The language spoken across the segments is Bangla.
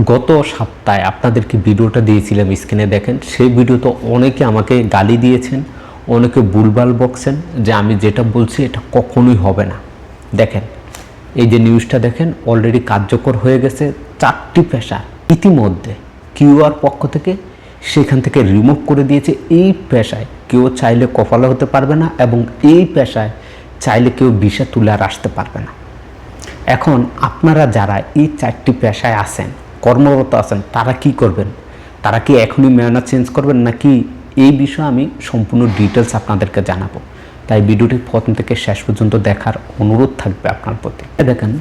গত সপ্তাহে আপনাদেরকে ভিডিওটা দিয়েছিলাম স্ক্রিনে দেখেন, সেই ভিডিওতে অনেকে আমাকে গালি দিয়েছেন, অনেকে ভুলভাল বকছেন যে আমি যেটা বলছি এটা কখনোই হবে না। দেখেন, এই যে নিউজটা দেখেন অলরেডি কার্যকর হয়ে গেছে চারটি পেশা ইতিমধ্যে কিউআর পক্ষ থেকে সেখান থেকে রিমুভ করে দিয়েছে। এই পেশায় কেউ চাইলে কপালে হতে পারবে না এবং এই পেশায় চাইলে কেউ বিষা তুলে আর আসতে পারবে না। এখন আপনারা যারা এই চারটি পেশায় আছেন কর্মরত আছেন, তারা কি করবেন? তারা কি এখনই মেয়ানা চেঞ্জ করবেন? নাকি এই বিষয়ে আমি সম্পূর্ণ ডিটেলস আপনাদেরকে জানাব। তাই ভিডিওটি প্রথম থেকে শেষ পর্যন্ত দেখার অনুরোধ থাকবে আপনার প্রতি। দেখেন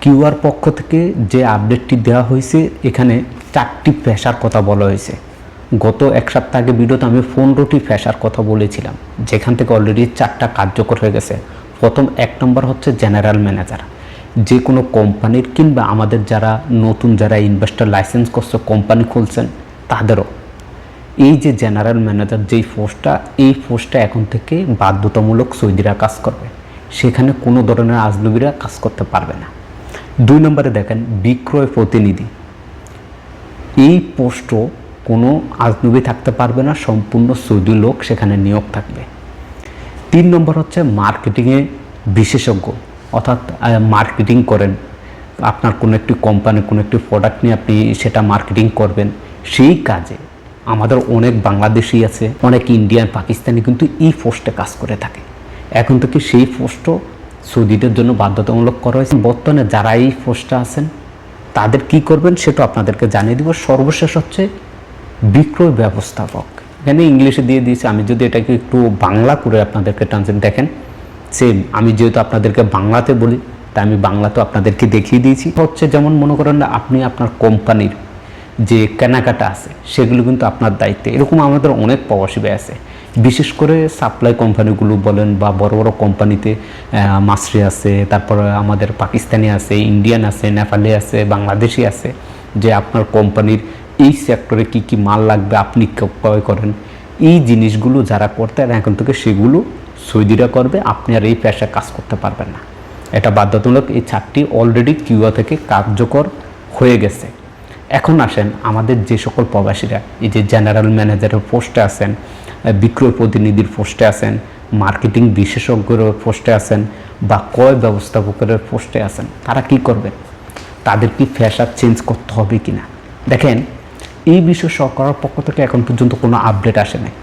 কিউআর পক্ষ থেকে যে আপডেটটি দেওয়া হয়েছে, এখানে চারটি পেশার কথা বলা হয়েছে। গত এক সপ্তাহ আগে ভিডিওতে আমি পনেরোটি পেশার কথা বলেছিলাম, যেখান থেকে অলরেডি চারটা কার্যকর হয়ে গেছে। প্রথম এক নম্বর হচ্ছে জেনারেল ম্যানেজার যে কোনো কোম্পানির কিংবা আমাদের যারা নতুন যারা ইনভেস্টর লাইসেন্স করছে কোম্পানি খুলছেন, তাদেরও। এই যে জেনারেল ম্যানেজার যেই পোস্টটা এই পোস্টটা এখন থেকে বাধ্যতামূলক সৌদিরা কাজ করবে। সেখানে কোনো ধরনের আজনবীরা কাজ করতে পারবে না। দুই নম্বরে দেখেন, বিক্রয় প্রতিনিধি। এই পোস্টও কোনো আজনবী থাকতে পারবে না, সম্পূর্ণ সৌদি লোক সেখানে নিয়োগ থাকবে। তিন নম্বর হচ্ছে মার্কেটিংয়ে বিশেষজ্ঞ। অর্থাৎ মার্কেটিং করেন। আপনার কোনো একটি কোম্পানি কোনো একটি প্রোডাক্ট নিয়ে আপনি সেটা মার্কেটিং করবেন। সেই কাজে আমাদের অনেক বাংলাদেশি আছে, অনেক ইন্ডিয়ান পাকিস্তানি কিন্তু এই পোস্টে কাজ করে থাকে। এখন থেকে সেই পোস্টও সৌদিদের জন্য বাধ্যতামূলক করা হয়েছে? বর্তমানে যারা এই পোস্টে আছেন, তাদের কি করবেন সেটা আপনাদেরকে জানিয়ে দিব। সর্বশেষ হচ্ছে বিক্রয় ব্যবস্থাপক। এখানে ইংলিশে দিয়ে দিয়েছে, আমি যদি এটাকে একটু বাংলা করে আপনাদেরকে ট্রান্সলেট দেখেন। সেম আমি যেহেতু আপনাদেরকে বাংলাতে বলি, তাই আমি বাংলাতে আপনাদেরকে দেখিয়ে দিয়েছি। হচ্ছে যেমন মনে করেন না, আপনি আপনার কোম্পানির যে কেনাকাটা আছে, সেগুলো কিন্তু আপনার দায়িত্বে। এরকম আমাদের অনেক প্রবাসী ভাই আছে। বিশেষ করে সাপ্লাই কোম্পানিগুলো বলেন বা বড় বড় কোম্পানিতে মাসরি আছে, তারপরে আমাদের পাকিস্তানি আছে, ইন্ডিয়ান আছে, নেপালি আছে, বাংলাদেশি আছে, যে আপনার কোম্পানির এই সেক্টরে কি কি মাল লাগবে আপনি ক্রয় করেন, এই জিনিসগুলো যারা করতেন, এখন থেকে সেগুলো সৌদিরা করবে, আপনি আর এই পেশায় কাজ করতে পারবেন না। এটা বাধ্যতামূলক এই চারটি অলরেডি কিউয়া থেকে কার্যকর হয়ে গেছে। এখন আসেন আমাদের যে সকল প্রবাসীরা, এই যে জেনারেল ম্যানেজারের পোস্টে আছেন বিক্রয় প্রতিনিধির পোস্টে আছেন মার্কেটিং বিশেষজ্ঞের পোস্টে আছেন, বা ক্রয় ব্যবস্থাপকের পোস্টে আছেন, তারা কি করবেন? তাদের কি ফ্যাশার চেঞ্জ করতে হবে কি না দেখেন, এই বিষয়ে সরকারের পক্ষ থেকে এখন পর্যন্ত কোনো আপডেট আসে নাই।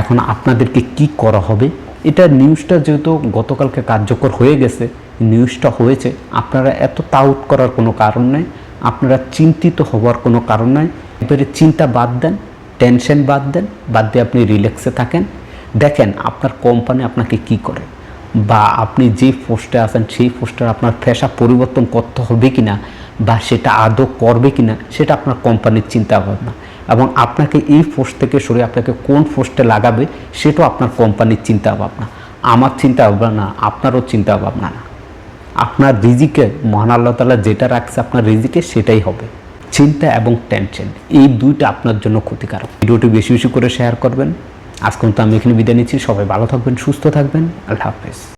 এখন আপনাদেরকে কি করা হবে? এটা নিউজটা যেহেতু গতকালকে কার্যকর হয়ে গেছে নিউজটা হয়েছে, আপনারা এত তাউট করার কোনো কারণ নেই, আপনারা চিন্তিত হওয়ার কোনো কারণ নাই। এবারে চিন্তা বাদ দেন টেনশন বাদ দেন, বাদ দিয়ে আপনি রিল্যাক্সে থাকেন। দেখেন আপনার কোম্পানি আপনাকে কি করে, বা আপনি যে পোস্টে আছেন, সেই পোস্টের আপনার ফেসা পরিবর্তন করতে হবে কি না বা সেটা আদৌ করবে কি না সেটা আপনার কোম্পানির চিন্তা ভাবনা। এবং আপনাকে এই পোস্ট থেকে সরে আপনাকে কোন পোস্টে লাগাবে সেটাও আপনার কোম্পানির চিন্তা ভাবনা আমার চিন্তা ভাবনা আপনারও চিন্তা ভাবনা না। আপনার রিজিকে, মহান আল্লাহ তালা যেটা রাখছে আপনার রিজিকে সেটাই হবে। চিন্তা এবং টেনশন এই দুইটা আপনার জন্য ক্ষতিকারক। ভিডিওটি বেশি বেশি করে শেয়ার করবেন। আজকে তো আমি এখানে বিদায় নিচ্ছি। সবাই ভালো থাকবেন, সুস্থ থাকবেন। আল্লাহ হাফেজ।